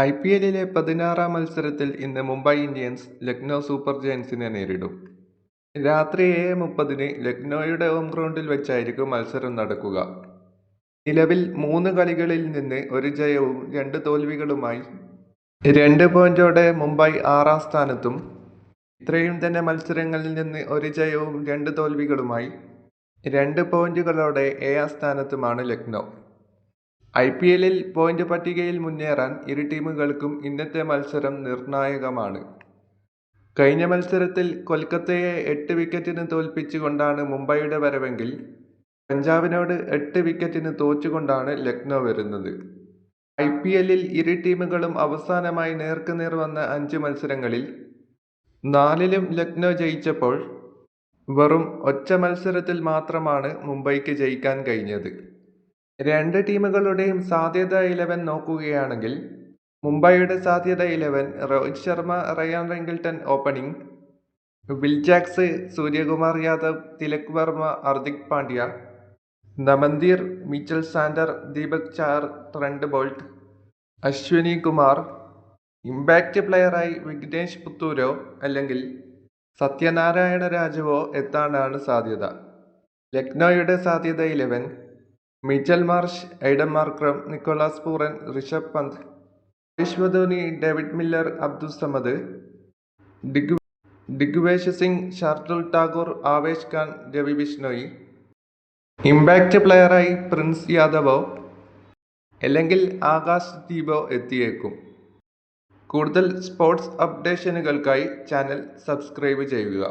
I P എല്ലിലെ പതിനാറാം മത്സരത്തിൽ ഇന്ന് മുംബൈ ഇന്ത്യൻസ് ലക്നൗ സൂപ്പർ ജയൻസിനെ നേരിടും. രാത്രി ഏഴ് മുപ്പതിന് ലക്നൗയുടെ ഹോം ഗ്രൗണ്ടിൽ വെച്ചായിരിക്കും മത്സരം നടക്കുക. നിലവിൽ മൂന്ന് കളികളിൽ നിന്ന് ഒരു ജയവും രണ്ട് തോൽവികളുമായി രണ്ട് പോയിന്റോടെ മുംബൈ ആറാം സ്ഥാനത്തും ഇത്രയും തന്നെ മത്സരങ്ങളിൽ നിന്ന് ഒരു ജയവും രണ്ട് തോൽവികളുമായി രണ്ട് പോയിന്റുകളോടെ ഏഴാം സ്ഥാനത്തുമാണ് ലക്നൗ. ഐ പി എല്ലിൽ പോയിന്റ് പട്ടികയിൽ മുന്നേറാൻ ഇരു ടീമുകൾക്കും ഇന്നത്തെ മത്സരം നിർണായകമാണ്. കഴിഞ്ഞ മത്സരത്തിൽ കൊൽക്കത്തയെ എട്ട് വിക്കറ്റിന് തോൽപ്പിച്ചുകൊണ്ടാണ് മുംബൈയുടെ വരവെങ്കിൽ പഞ്ചാബിനോട് എട്ട് വിക്കറ്റിന് തോച്ചുകൊണ്ടാണ് ലക്നൗ വരുന്നത്. ഐ പി എല്ലിൽ ഇരു ടീമുകളും അവസാനമായി നേർക്കുനേർ വന്ന അഞ്ച് മത്സരങ്ങളിൽ നാലിലും ലക്നൗ ജയിച്ചപ്പോൾ വെറും ഒറ്റ മത്സരത്തിൽ മാത്രമാണ് മുംബൈക്ക് ജയിക്കാൻ കഴിഞ്ഞത്. രണ്ട് ടീമുകളുടെയും സാധ്യത ഇലവൻ നോക്കുകയാണെങ്കിൽ മുംബൈയുടെ സാധ്യത eleven Rohit Sharma Ryan Rickelton opening Will Jacks Suryakumar Yadav Tilak Varma Hardik Pandya Naman Dhir Mitchell Santner Deepak Chahar Trent Boult Ashwani Kumar impact പ്ലെയറായി Vignesh പുത്തൂരോ അല്ലെങ്കിൽ സത്യനാരായണ രാജുവോ എത്താനാണ് സാധ്യത. ലക്നോയുടെ സാധ്യത eleven Mitchell Marsh Aiden Markram Nicholas Pooran Rishabh Pant. വിശ്വധോനി David Miller Abdul Samad. ഡിഗ് Digvesh Singh Shardul Thakur Avesh Khan Ravi Bishnoi. Impact പ്ലെയറായി Prince യാദവോ. അല്ലെങ്കിൽ ആകാശ് ദീപോ എത്തിയേക്കും. കൂടുതൽ സ്പോർട്സ് അപ്ഡേഷനുകൾക്കായി ചാനൽ സബ്സ്ക്രൈബ് ചെയ്യുക.